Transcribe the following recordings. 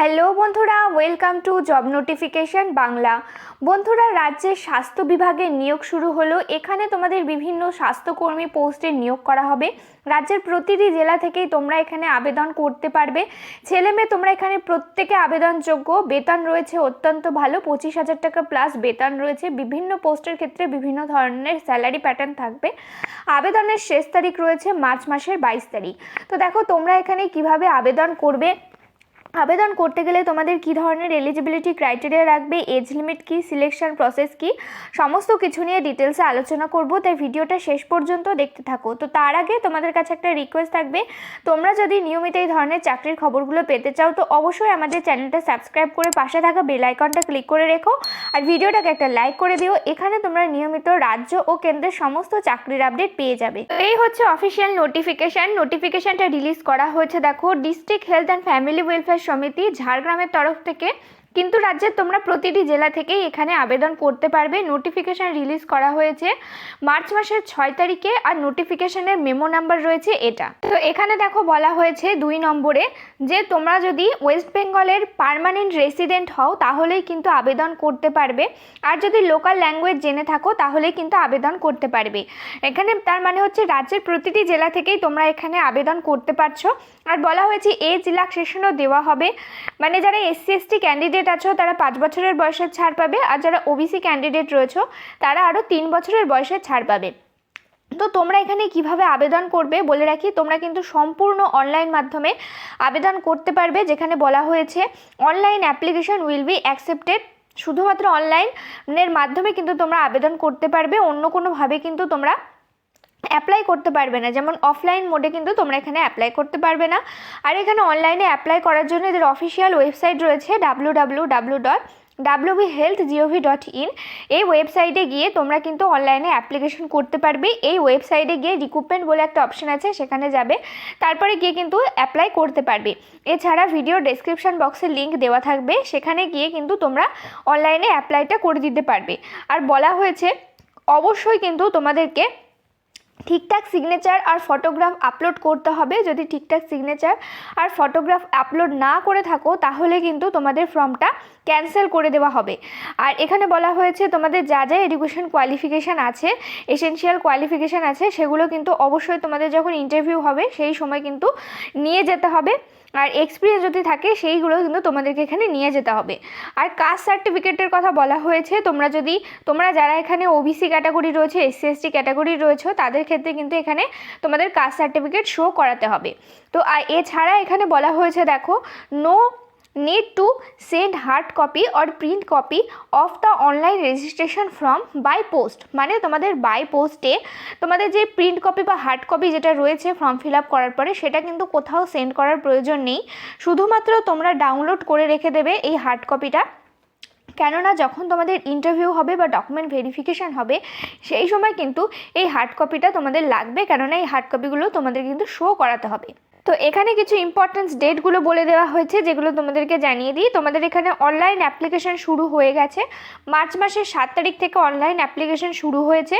Hello বন্ধুরা welcome to job notification Bangla. বন্ধুরা, রাজ্যের স্বাস্থ্য বিভাগের নিয়োগ শুরু হলো। এখানে তোমাদের বিভিন্ন স্বাস্থ্যকর্মী পোস্টে নিয়োগ করা হবে। রাজ্যের প্রতিটি জেলা থেকেই তোমরা এখানে আবেদন করতে পারবে। ছেলে মেয়ে, তোমরা এখানে প্রত্যেকে আবেদনযোগ্য। বেতন রয়েছে অত্যন্ত ভালো, পঁচিশ হাজার টাকা প্লাস বেতন রয়েছে। বিভিন্ন পোস্টের ক্ষেত্রে বিভিন্ন ধরনের স্যালারি প্যাটার্ন থাকবে। আবেদনের শেষ তারিখ রয়েছে মার্চ মাসের বাইশ তারিখ। তো দেখো, তোমরা এখানে কীভাবে আবেদন করবে? আবেদন করতে গেলে তোমাদের কি ধরনের এলিজিবিলিটি ক্রাইটেরিয়া রাখবে এজ লিমিট কি সিলেকশন প্রসেস কি, সমস্ত কিছু নিয়ে ডিটেলসে আলোচনা করব। তাই ভিডিওটা শেষ পর্যন্ত দেখতে থাকো। তো তার আগে তোমাদের কাছে একটা রিকোয়েস্ট থাকবে, তোমরা যদি নিয়মিত এই ধরনের চাকরির খবরগুলো পেতে চাও, তো অবশ্যই আমাদের চ্যানেলটা সাবস্ক্রাইব করে পাশে থাকা বেল আইকনটা ক্লিক করে রেখো। আর ভিডিওটাকে একটা লাইক করে দিও, এখানে তোমরা নিয়মিত রাজ্য ও কেন্দ্রের সমস্ত চাকরির আপডেট পেয়ে যাবে। এই হচ্ছে অফিসিয়াল নোটিফিকেশান নোটিফিকেশানটা রিলিজ করা হয়েছে, দেখো। District health and family welfare সমিতি ঝাড়গ্রামের তরফ থেকে কিন্তু রাজ্যের তোমরা প্রতিটি জেলা থেকেই এখানে আবেদন করতে পারবে। নোটিফিকেশান রিলিজ করা হয়েছে মার্চ মাসের ছয় তারিখে আর নোটিফিকেশানের মেমো নাম্বার রয়েছে এটা। তো এখানে দেখো বলা হয়েছে দুই নম্বরে যে তোমরা যদি ওয়েস্ট বেঙ্গলের পার্মানেন্ট রেসিডেন্ট হও তাহলেই কিন্তু আবেদন করতে পারবে। আর যদি লোকাল ল্যাঙ্গুয়েজ জেনে থাকো তাহলেই কিন্তু আবেদন করতে পারবে। এখানে তার মানে হচ্ছে রাজ্যের প্রতিটি জেলা থেকেই তোমরা এখানে আবেদন করতে পারছ। আর বলা হয়েছে এজ রিল্যাক্সেশনও দেওয়া হবে। মানে যারা এসসি এসটি ক্যান্ডিডেট আছো, তারা পাঁচ বছরের বয়সের ছাড় পাবে আর যারা ওবিসি ক্যান্ডিডেট রয়েছো, তারা আরও তিন বছরের বয়সের ছাড় পাবে। তো তোমরা এখানে কীভাবে আবেদন করবে বলে রাখি, তোমরা কিন্তু সম্পূর্ণ অনলাইন মাধ্যমে আবেদন করতে পারবে, যেখানে বলা হয়েছে online application will be accepted শুধুমাত্র অনলাইনের মাধ্যমে কিন্তু তোমরা আবেদন করতে পারবে, অন্য কোনোভাবে কিন্তু তোমরা অ্যাপ্লাই করতে পারবে না। যেমন অফলাইন মোডে কিন্তু তোমরা এখানে অ্যাপ্লাই করতে পারবে না। আর এখানে অনলাইনে অ্যাপ্লাই করার জন্য এদের অফিসিয়াল ওয়েবসাইট রয়েছে W W W dot WB health GOV dot in এই ওয়েবসাইটে গিয়ে তোমরা কিন্তু অনলাইনে অ্যাপ্লিকেশন করতে পারবে। এই ওয়েবসাইটে গিয়ে রিক্রুটমেন্ট বলে একটা অপশন আছে, সেখানে যাবে। তারপরে গিয়ে কিন্তু অ্যাপ্লাই করতে পারবে। এছাড়া ভিডিও ডেসক্রিপশন বক্সে লিঙ্ক দেওয়া থাকবে। সেখানে গিয়ে কিন্তু তোমরা অনলাইনে অ্যাপ্লাইটা করে দিতে পারবে। আর বলা হয়েছে, অবশ্যই কিন্তু তোমাদেরকে ঠিকঠাক সিগনেচার আর ফটোগ্রাফ আপলোড করতে হবে। যদি ঠিকঠাক সিগনেচার আর ফটোগ্রাফ আপলোড না করে থাকো, তাহলে কিন্তু তোমাদের ফর্মটা ক্যান্সেল করে দেওয়া হবে। আর এখানে বলা হয়েছে, তোমাদের যা যা এডুকেশন কোয়ালিফিকেশান আছে এসেনশিয়াল কোয়ালিফিকেশান আছে, সেগুলো কিন্তু অবশ্যই তোমাদের যখন ইন্টারভিউ হবে, সেই সময় কিন্তু নিয়ে যেতে হবে। আর এক্সপিরিয়েন্স যদি থাকে, সেইগুলো কিন্তু তোমাদেরকে এখানে নিয়ে যেতে হবে। আর কাস্ট সার্টিফিকেটের কথা বলা হয়েছে, তোমরা যদি, তোমরা যারা এখানে ওবিসি ক্যাটাগরি রয়েছে এসসি এসটি ক্যাটাগরি রয়েছে, তাদের ক্ষেত্রে কিন্তু এখানে তোমাদের কাস্ট সার্টিফিকেট শো করাতে হবে। তো এছাড়া এখানে বলা হয়েছে, দেখো no need to send hard copy or print copy of the online registration form by post মানে তোমাদের বাই পোস্টে তোমাদের যে প্রিন্ট কপি বা হার্ড কপি যেটা রয়েছে ফর্ম ফিল আপ করার পরে, সেটা কিন্তু কোথাও সেন্ড করার প্রয়োজন নেই। শুধুমাত্র তোমরা ডাউনলোড করে রেখে দেবে এই হার্ড কপিটা কেননা যখন তোমাদের ইন্টারভিউ হবে বা ডকুমেন্ট ভেরিফিকেশান হবে, সেই সময় কিন্তু এই হার্ড কপিটা তোমাদের লাগবে। কেননা এই হার্ড কপিগুলো তোমাদের কিন্তু শো করাতে হবে। তো এখানে কিছু ইম্পর্টেন্স ডেটগুলো বলে দেওয়া হয়েছে, যেগুলো তোমাদেরকে জানিয়ে দিই। তোমাদের এখানে অনলাইন অ্যাপ্লিকেশান শুরু হয়ে গেছে। মার্চ মাসের সাত তারিখ থেকে অনলাইন অ্যাপ্লিকেশান শুরু হয়েছে।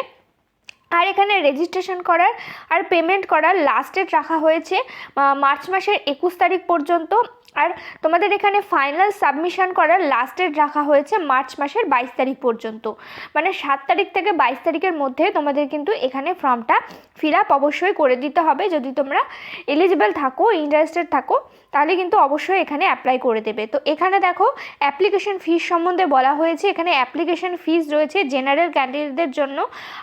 আর এখানে রেজিস্ট্রেশন করার আর পেমেন্ট করার লাস্ট ডেট রাখা হয়েছে মার্চ মাসের একুশ তারিখ পর্যন্ত। আর তোমাদের এখানে ফাইনাল সাবমিশন করার লাস্ট ডেট রাখা হয়েছে মার্চ মাসের বাইশ তারিখ পর্যন্ত। মানে সাত তারিখ থেকে বাইশ তারিখের মধ্যে তোমাদের কিন্তু এখানে ফর্মটা ফিল আপ অবশ্যই করে দিতে হবে। যদি তোমরা এলিজিবল থাকো ইন্টারেস্টেড থাকো তাহলে কিন্তু অবশ্যই এখানে অ্যাপ্লাই করে দেবে। তো এখানে দেখো অ্যাপ্লিকেশন ফিস সম্বন্ধে বলা হয়েছে, এখানে অ্যাপ্লিকেশন ফিস রয়েছে জেনারেল ক্যান্ডিডেটদের জন্য,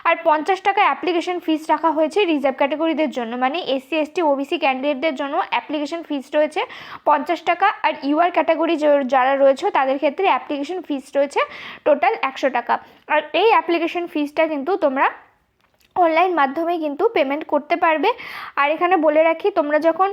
আর পঞ্চাশ টাকা অ্যাপ্লিকেশন ফিস রাখা হয়েছে রিজার্ভ ক্যাটাগরিদের জন্য মানে এসসি এসটি ওবিসি ক্যান্ডিডেটদের জন্য অ্যাপ্লিকেশন ফিস রয়েছে পঞ্চাশ টাকা, আর ইউআর ক্যাটাগরি যারা রয়েছে তাদের ক্ষেত্রে অ্যাপ্লিকেশন ফিস রয়েছে টোটাল একশো টাকা। আর এই অ্যাপ্লিকেশন ফিসটা কিন্তু তোমরা অনলাইন মাধ্যমে কিন্তু পেমেন্ট করতে পারবে। আর এখানে বলে রাখি, তোমরা যখন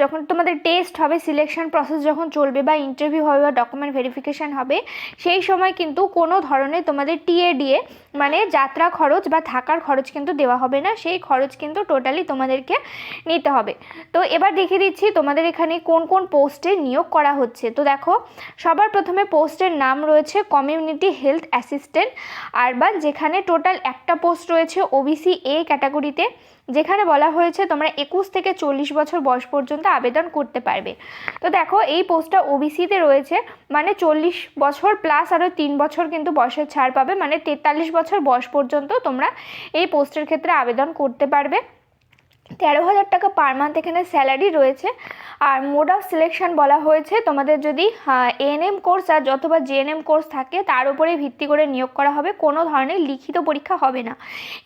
যখন তোমাদের টেস্ট হবে সিলেকশন প্রসেস যখন চলবে বা ইন্টারভিউ হবে বা ডকুমেন্ট ভেরিফিকেশান হবে, সেই সময় কিন্তু কোনো ধরনের তোমাদের টিএডিএ মানে যাত্রা খরচ বা থাকার খরচ কিন্তু দেওয়া হবে না। সেই খরচ কিন্তু টোটালি তোমাদেরকে নিতে হবে। তো এবার দেখিয়ে দিচ্ছি তোমাদের এখানে কোন কোন পোস্টে নিয়োগ করা হচ্ছে। তো দেখো, সবার প্রথমে পোস্টের নাম রয়েছে কমিউনিটি হেলথ অ্যাসিস্ট্যান্ট আরবান যেখানে টোটাল একটা পোস্ট রয়েছে ওবি ওবিসি এ ক্যাটাগরিতে, যেখানে বলা হয়েছে তোমরা একুশ থেকে চল্লিশ বছর বয়স পর্যন্ত আবেদন করতে পারবে। তো দেখো, এই পোস্টটা ওবিসিতে রয়েছে মানে চল্লিশ বছর প্লাস আরও তিন বছর কিন্তু বয়সের ছাড় পাবে মানে তেতাল্লিশ বছর বয়স পর্যন্ত তোমরা এই পোস্টের ক্ষেত্রে আবেদন করতে পারবে। তেরো হাজার টাকা পার মান্থ এখানে স্যালারি রয়েছে। আর মোড অফ সিলেকশন বলা হয়েছে, তোমাদের যদি এএনএম কোর্স আর অথবা জেএনএম কোর্স থাকে, তার উপরে ভিত্তি করে নিয়োগ করা হবে, কোনো ধরনের লিখিত পরীক্ষা হবে না।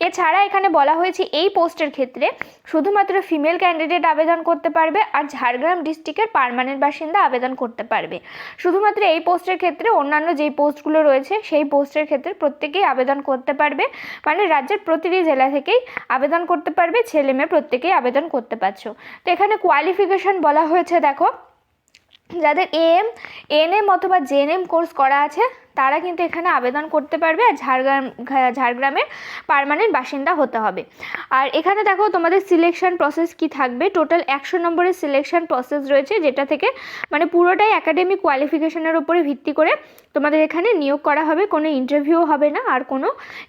এছাড়া এখানে বলা হয়েছে, এই পোস্টের ক্ষেত্রে শুধুমাত্র ফিমেল ক্যান্ডিডেট আবেদন করতে পারবে আর ঝাড়গ্রাম ডিস্ট্রিক্টের পার্মানেন্ট বাসিন্দা আবেদন করতে পারবে। শুধুমাত্র এই পোস্টের ক্ষেত্রে অন্যান্য যেই পোস্টগুলো রয়েছে, সেই পোস্টের ক্ষেত্রে প্রত্যেকেই আবেদন করতে পারবে। মানে রাজ্যের প্রতিটি জেলা থেকেই আবেদন করতে পারবে, ছেলে মেয়ে প্রত্যেকেই আবেদন করতে পারছ। তো এখানে কোয়ালিফিকেশন বলা হয়েছে, দেখো। যাদের এএম এনএম অথবা জেএনএম কোর্স করা আছে তারা কিন্তু এখানে আবেদন করতে পারবে আর ঝাড়গ্রাম ঝাড়গ্রামের পার্মানেন্ট বাসিন্দা হতে হবে। আর এখানে দেখো তোমাদের সিলেকশন প্রসেস কি থাকবে? টোটাল একশো নম্বরের সিলেকশন প্রসেস রয়েছে যেটা থেকে মানে পুরোটাই একাডেমিক কোয়ালিফিকেশনের উপরে ভিত্তি করে তোমাদের এখানে নিয়োগ করা হবে। কোনো ইন্টারভিউ হবে না আর কোনো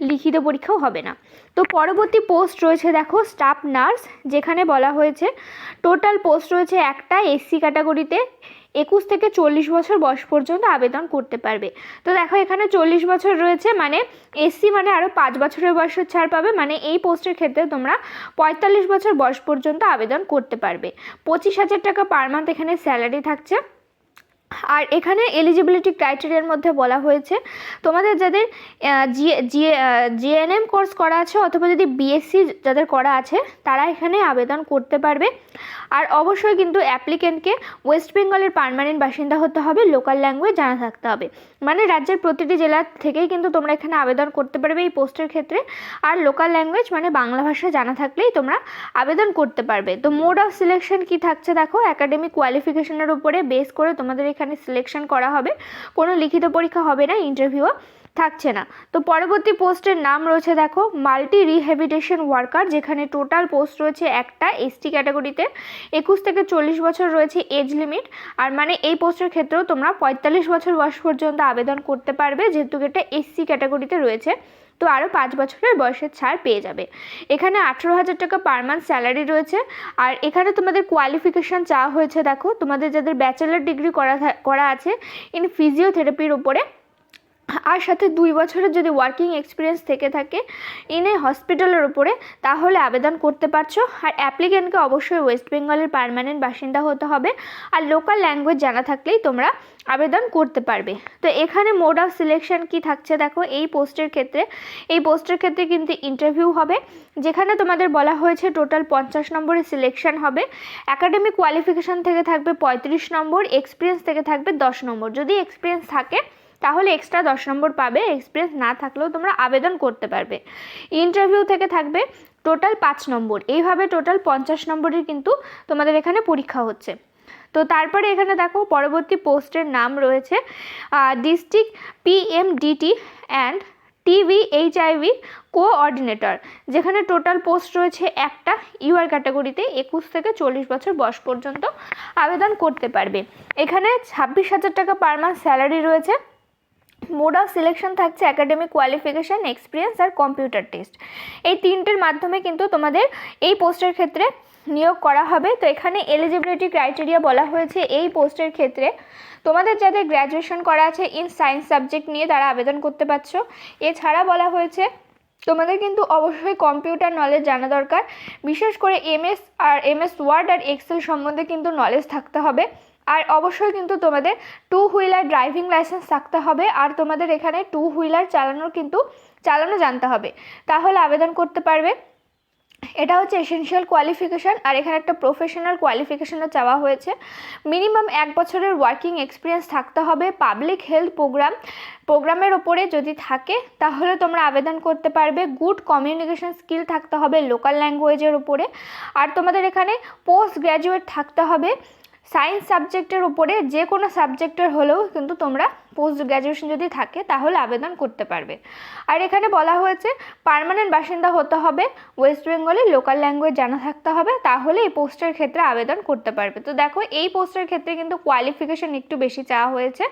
লিখিত পরীক্ষাও হবে না। তো পরবর্তী পোস্ট রয়েছে দেখো স্টাফ নার্স যেখানে বলা হয়েছে টোটাল পোস্ট রয়েছে একটা এসসি ক্যাটাগরিতে একুশ থেকে চল্লিশ বছর বয়স পর্যন্ত আবেদন করতে পারবে। তো দেখো, এখানে চল্লিশ বছর রয়েছে মানে এসসি মানে আরও পাঁচ বছরের বয়সের ছাড় পাবে মানে এই পোস্টের ক্ষেত্রে তোমরা পঁয়তাল্লিশ বছর বয়স পর্যন্ত আবেদন করতে পারবে। পঁচিশ হাজার টাকা পার মান্থ এখানে স্যালারি থাকছে। আর এখানে এলিজিবিলিটি ক্রাইটেরিয়ার মধ্যে বলা হয়েছে, তোমাদের যাদের জিএনএম কোর্স করা আছে, অথবা যদি বিএসসি যাদের করা আছে, তারা এখানে আবেদন করতে পারবে। আর অবশ্যই কিন্তু অ্যাপ্লিকেন্টকে ওয়েস্ট বেঙ্গলের পার্মানেন্ট বাসিন্দা হতে হবে, লোকাল ল্যাঙ্গুয়েজ জানা থাকতে হবে। মানে রাজ্যের প্রতিটি জেলা থেকেই কিন্তু তোমরা এখানে আবেদন করতে পারবে এই পোস্টের ক্ষেত্রে। আর লোকাল ল্যাঙ্গুয়েজ মানে বাংলা ভাষা জানা থাকলেই তোমরা আবেদন করতে পারবে। তো মোড অফ সিলেকশন কি থাকছে দেখো, একাডেমিক কোয়ালিফিকেশনের উপরে বেস করে তোমাদের এখানে সিলেকশন করা হবে। কোনো লিখিত পরীক্ষা হবে না, ইন্টারভিউও। থাকছে না। তো পরবর্তী পোস্টের নাম রয়েছে দেখো, মাল্টি রিহ্যাবিটেশন ওয়ার্কার, যেখানে টোটাল পোস্ট রয়েছে একটা এসটি ক্যাটাগরিতে। একুশ থেকে চল্লিশ বছর রয়েছে এজ লিমিট, আর মানে এই পোস্টের ক্ষেত্রেও তোমরা পঁয়তাল্লিশ বছর বয়স পর্যন্ত আবেদন করতে পারবে, যেহেতু এটা এসসি ক্যাটাগরিতে রয়েছে। তো আরও পাঁচ বছরের বয়সের ছাড় পেয়ে যাবে। এখানে আঠেরো হাজার টাকা পার মান্থ স্যালারি রয়েছে, আর এখানে তোমাদের কোয়ালিফিকেশান চাওয়া হয়েছে দেখো, তোমাদের যাদের ব্যাচেলার ডিগ্রি করা করা আছে ইন ফিজিওথেরাপির উপরে আর সাথে দুই বছরের যদি ওয়ার্কিং এক্সপিরিয়েন্স থেকে থাকে ইনে হসপিটালের উপরে, তাহলে আবেদন করতে পারছ। আর অ্যাপ্লিকেন্টকে অবশ্যই ওয়েস্ট বেঙ্গলের পার্মানেন্ট বাসিন্দা হতে হবে। আর লোকাল ল্যাঙ্গুয়েজ জানা থাকলেই তোমরা আবেদন করতে পারবে। তো এখানে মোড অফ সিলেকশন কি থাকছে দেখো, এই পোস্টের ক্ষেত্রে। এই পোস্টের ক্ষেত্রে কিন্তু ইন্টারভিউ হবে, যেখানে তোমাদের বলা হয়েছে টোটাল পঞ্চাশ নম্বরের সিলেকশন হবে। একাডেমিক কোয়ালিফিকেশান থেকে থাকবে পঁয়ত্রিশ নম্বর এক্সপিরিয়েন্স থেকে থাকবে দশ নম্বর। যদি এক্সপিরিয়েন্স থাকে তাহলে এক্সট্রা দশ নম্বর পাবে এক্সপিরিয়েন্স না থাকলেও তোমরা আবেদন করতে পারবে। ইন্টারভিউ থেকে থাকবে টোটাল পাঁচ নম্বর। এইভাবে টোটাল পঞ্চাশ নম্বরের কিন্তু তোমাদের এখানে পরীক্ষা হচ্ছে। তো তারপরে এখানে দেখো, পরবর্তী পোস্টের নাম রয়েছে district PMDT and TB HIV coordinator যেখানে টোটাল পোস্ট রয়েছে একটা। ইউআর ক্যাটাগরিতে একুশ থেকে চল্লিশ বছর বয়স পর্যন্ত আবেদন করতে পারবে। এখানে ছাব্বিশ হাজার টাকা পার মান্থ স্যালারি রয়েছে। মোড অফ সিলেকশন থাকছে একাডেমিক কোয়ালিফিকেশান এক্সপিরিয়েন্স আর কম্পিউটার টেস্ট এই তিনটের মাধ্যমে কিন্তু তোমাদের এই পোস্টের ক্ষেত্রে নিয়োগ করা হবে। তো এখানে এলিজিবিলিটি ক্রাইটেরিয়া বলা হয়েছে। এই পোস্টের ক্ষেত্রে তোমাদের যাদের গ্র্যাজুয়েশন করা আছে ইন সায়েন্স সাবজেক্ট নিয়ে তারা আবেদন করতে পারছ। এছাড়া বলা হয়েছে, তোমাদের কিন্তু অবশ্যই কম্পিউটার নলেজ জানা দরকার। বিশেষ করে এমএস আর এমএস ওয়ার্ড আর এক্সেল সম্বন্ধে কিন্তু নলেজ থাকতে হবে। আর অবশ্যই কিন্তু তোমাদের টু হুইলার ড্রাইভিং লাইসেন্স থাকতে হবে আর তোমাদের এখানে টু হুইলার চালানোর কিন্তু, চালানো জানতে হবে। তাহলে আবেদন করতে পারবে। এটা হচ্ছে এসেনশিয়াল কোয়ালিফিকেশান আর এখানে একটা প্রফেশনাল কোয়ালিফিকেশানও চাওয়া হয়েছে। মিনিমাম এক বছরের ওয়ার্কিং এক্সপিরিয়েন্স থাকতে হবে। পাবলিক হেলথ প্রোগ্রাম প্রোগ্রামের ওপরে যদি থাকে, তাহলে তোমরা আবেদন করতে পারবে। গুড কমিউনিকেশন স্কিল থাকতে হবে লোকাল ল্যাঙ্গুয়েজের ওপরে। আর তোমাদের এখানে পোস্ট গ্র্যাজুয়েট থাকতে হবে। সায়েন্স সাবজেক্টের উপরে যে কোনো সাবজেক্টের হলেও কিন্তু তোমরা পোস্ট গ্র্যাজুয়েশন যদি থাকে, তাহলে আবেদন করতে পারবে। আর এখানে বলা হয়েছে পার্মানেন্ট বাসিন্দা হতে হবে ওয়েস্ট বেঙ্গলে লোকাল ল্যাঙ্গুয়েজ জানা থাকতে হবে, তাহলে এই পোস্টের ক্ষেত্রে আবেদন করতে পারবে। তো দেখো, এই পোস্টের ক্ষেত্রে কিন্তু কোয়ালিফিকেশন একটু বেশি চাওয়া হয়েছে।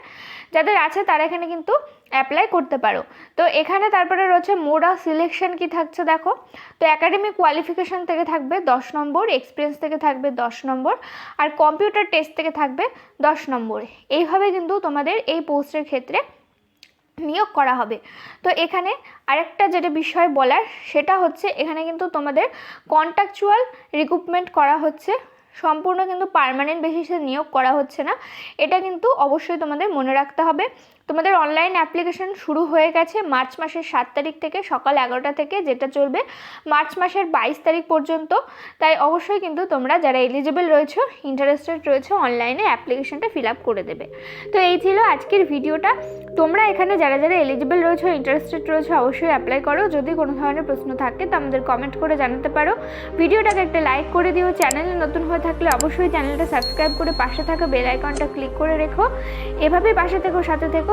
যাদের আছে, তারা এখানে কিন্তু অ্যাপ্লাই করতে পারো। তো এখানে তারপরে রয়েছে মোড অফ সিলেকশন কি থাকছে দেখো? তো একাডেমিক কোয়ালিফিকেশন থেকে থাকবে দশ নম্বর এক্সপিরিয়েন্স থেকে থাকবে দশ নম্বর, আর কম্পিউটার টেস্ট থেকে থাকবে দশ নম্বর। এইভাবে কিন্তু তোমাদের এই পোস্টের ক্ষেত্রে নিয়োগ করা হবে। তো এখানে আরেকটা যেটা বিষয় বলার, সেটা হচ্ছে এখানে কিন্তু তোমাদের কন্ট্রাকচুয়াল রিক্রুটমেন্ট করা হচ্ছে। সম্পূর্ণ কিন্তু পারমানেন্ট বেসিসে নিয়োগ করা হচ্ছে না। এটা কিন্তু অবশ্যই তোমাদের মনে রাখতে হবে। তোমাদের অনলাইন অ্যাপ্লিকেশন শুরু হয়ে গেছে মার্চ মাসের সাত তারিখ থেকে সকাল এগারোটা থেকে, যেটা চলবে মার্চ মাসের বাইশ তারিখ পর্যন্ত। তাই অবশ্যই কিন্তু তোমরা যারা এলিজিবল রয়েছে ইন্টারেস্টেড রয়েছে অনলাইনে অ্যাপ্লিকেশনটা ফিল আপ করে দেবে। তো এই ছিল আজকের ভিডিওটা। তোমরা এখানে যারা যারা এলিজিবল রয়েছে ইন্টারেস্টেড রয়েছে, অবশ্যই অ্যাপ্লাই করো। যদি কোনো ধরনের প্রশ্ন থাকে, তো আমাদের কমেন্ট করে জানাতে পারো। ভিডিওটাকে একটা লাইক করে দিও। চ্যানেলে নতুন হয়ে থাকলে অবশ্যই চ্যানেলটা সাবস্ক্রাইব করে পাশে থাকা বেল আইকনটা ক্লিক করে রেখো। এভাবেই পাশে থেকো, সাথে থেকো।